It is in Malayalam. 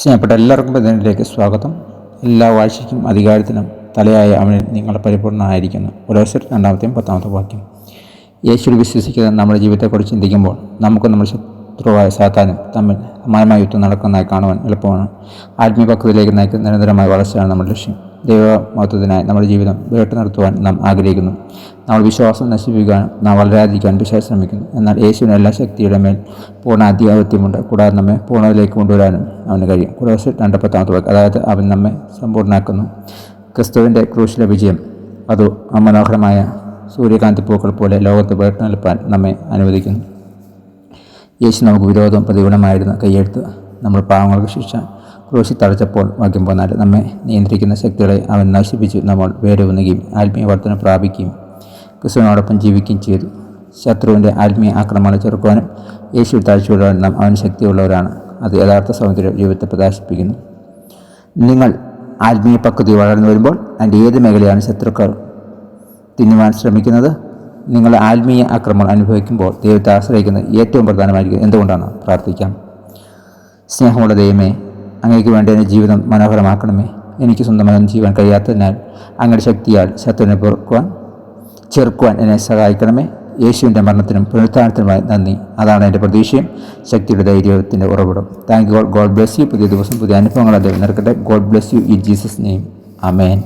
സ്നേഹപ്പെട്ട എല്ലാവർക്കും പ്രതിനിധിയിലേക്ക് സ്വാഗതം. എല്ലാ വാഴ്ചയ്ക്കും അധികാരത്തിനും തലയായ അവനിൽ നിങ്ങൾ പരിപൂർണമായിരിക്കുന്നു ഓരോരുത്തർ രണ്ടാമത്തെയും പത്താമത്തെ വാക്യം. യേശുവിൽ വിശ്വസിക്കുന്ന നമ്മുടെ ജീവിതത്തെക്കുറിച്ച് ചിന്തിക്കുമ്പോൾ നമുക്ക് നമ്മുടെ ശത്രുവായ സാത്താനും തമ്മിൽ സമാനമായ യുദ്ധം നടക്കുന്നതായി കാണുവാൻ എളുപ്പമാണ്. ആത്മീയ പക്വതയിലേക്ക് നയിക്കുന്ന നിരന്തരമായ വളർച്ചയാണ് നമ്മുടെ ലക്ഷ്യം. ദൈവമഹത്വത്തിനായി നമ്മുടെ ജീവിതം വേട്ട നിർത്തുവാൻ നാം ആഗ്രഹിക്കുന്നു. നമ്മൾ വിശ്വാസം നശിപ്പിക്കാൻ നാം വളരാതിരിക്കാൻ വിശ്വാസം ശ്രമിക്കുന്നു. എന്നാൽ യേശുവിന് എല്ലാ ശക്തിയുടെ മേൽ പൂർണ അധികാരത്വമുണ്ട് കൂടാതെ നമ്മെ പൂർണതയിലേക്ക് കൊണ്ടുവരാനും അവന് കഴിയും. കുറേശ്ശെ രണ്ട് പത്താമത്തെ വാക്ക്. അതായത് അവൻ നമ്മെ സമ്പൂർണമാക്കുന്നു ക്രിസ്തുവിന്റെ ക്രൂശിലെ വിജയം അത് അമനോഹരമായ സൂര്യകാന്തി പൂക്കൾ പോലെ ലോകത്ത് വേട്ട നിൽപ്പാൻ നമ്മെ അനുവദിക്കുന്നു. യേശു നമുക്ക് വിരോധം പ്രതികൂലമായിരുന്ന കൈയെടുത്ത് നമ്മൾ പാവങ്ങൾക്ക് ശിക്ഷ ക്രൂശി തടച്ചപ്പോൾ വാക്യം പോന്നാൽ നമ്മെ നിയന്ത്രിക്കുന്ന ശക്തികളെ അവൻ നശിപ്പിച്ചു നമ്മൾ വേരൂന്നുകയും ആത്മീയ വർധന പ്രാപിക്കുകയും ക്രിസ്തുവിനോടൊപ്പം ജീവിക്കുകയും ചെയ്തു. ശത്രുവിന്റെ ആത്മീയ ആക്രമണങ്ങൾ ചെറുക്കുവാനും യേശു താഴ്ചയുള്ളവൻ നാം അവൻ ശക്തിയുള്ളവരാണ്. അത് യഥാർത്ഥ സൗന്ദര്യ ജീവിതത്തെ പ്രകാശിപ്പിക്കുന്നു. നിങ്ങൾ ആത്മീയ പക്വതി വളർന്നു വരുമ്പോൾ അതിന്റെ ഏത് മേഖലയാണ് ശത്രുക്കൾ? തിന്നുവാൻ ശ്രമിക്കുന്നത്? നിങ്ങൾ ആത്മീയ ആക്രമണം അനുഭവിക്കുമ്പോൾ ദൈവത്തെ ആശ്രയിക്കുന്നത് ഏറ്റവും പ്രധാനമായിരിക്കും എന്തുകൊണ്ടാണ്? പ്രാർത്ഥിക്കാം. സ്നേഹമുള്ള ദൈവമേ അങ്ങേക്ക് വേണ്ടി എന്റെ ജീവിതം മനോഹരമാക്കണമേ. എനിക്ക് സ്വന്തമായി ജീവൻ കഴിയാത്തതിനാൽ അങ്ങയുടെ ശക്തിയാൽ ശത്രുവിനെ പൊറുക്കുവാൻ ചെറുക്കുവാൻ എന്നെ സഹായിക്കണമേ. യേശുവിന്റെ മരണത്തിനും പുനരുത്ഥാനത്തിനുമായി നന്ദി. അതാണ് എന്റെ പ്രതീക്ഷയും ശക്തിയുടെ ധൈര്യത്തിന്റെ ഉറവിടം. Thank God. God bless you. പുതിയ ദിവസം പുതിയ അനുഭവങ്ങൾ അദ്ദേഹം നിൽക്കട്ടെ God bless you in Jesus name. Amen